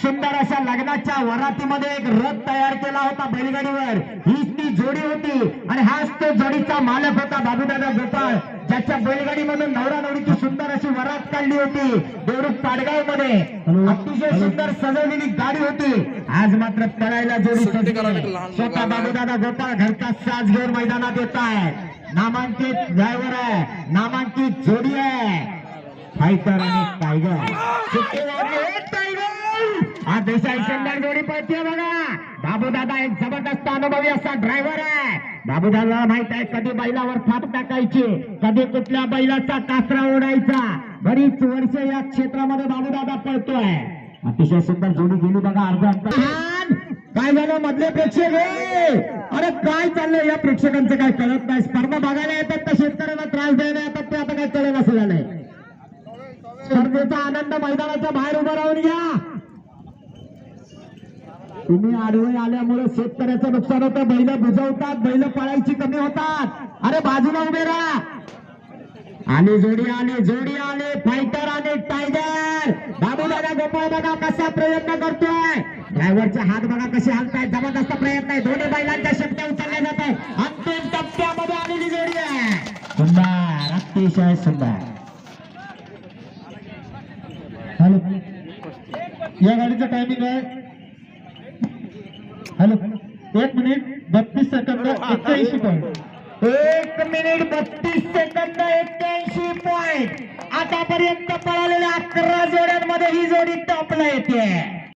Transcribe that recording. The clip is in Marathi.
सुंदर अशा लग्नाच्या वरातीमध्ये एक रथ तयार केला होता बैलगाडीवर. हीच ती जोडी होती. आणि हाच तो जोडीचा मालक होता बाबूदादा गोपाळ ज्याच्या बैलगाडीमधून नवरा नवरीची सुंदर अशी वरात काढली होती. देवरुख पाडगावमध्ये अतिशय सुंदर सजवलेली गाडी होती. आज मात्र पळायला जोडी. स्वतः बाबूदादा गोपाळ घरचा साज घेऊन मैदानात येत आहे. नामांकित ड्रायव्हर आहे. नामांकित जोडी आहे. फायटर आणि टायगर. हा देसाई सुंदर जोडी पळते बघा. बाबूदादा एक जबरदस्त अनुभवी असा ड्रायव्हर आहे. बाबूदादा माहीत आहे कधी बैलावर थाप टाकायची कधी कुठल्या बैलाचा कासरा ओढायचा. बरीच वर्ष या क्षेत्रामध्ये बाबूदादा पळतोय. अतिशय सुंदर जोडी गेली बघा अर्धा काय झालं? मधले प्रेक्षक हे? अरे काय चाललंय? या प्रेक्षकांचं काय कळत नाही. स्पर्धा बघायला येतात तर शेतकऱ्यांना त्रास द्यायला येतात ते आता काय कळेल असं झालंय. स्पर्धेचा आनंद मैदानाच्या बाहेर उभं राहून घ्या. तुम्ही आडवे आल्यामुळे शेतकऱ्याचं नुकसान होतं. बैल बुजवतात बैल पळायची कमी होतात. अरे बाजूला उभे राहा. जोडी आले जोडी आले. फायटर आले टायगर बाबू दादा गोपाळ बघा कसा प्रयत्न करतोय. ड्रायव्हरचे हात बघा कसे हालताय जबरदस्त प्रयत्न आहे. दोन्ही बैलांच्या शक्त्या उचलल्या जात आहे अंतिम टप्प्यामध्ये आलेली जोडी आहे. सुंदर. अतिशय सुंदर. या गाडीचं टायमिंग आहे हॅलो एक मिनिट बत्तीस सेकंद एक्क्याऐंशी पॉईंट एक मिनिट बत्तीस सेकंद एक्क्याऐंशी पॉईंट आतापर्यंत पळालेल्या अकरा जोड्यांमध्ये ही जोडी टॉपला येते.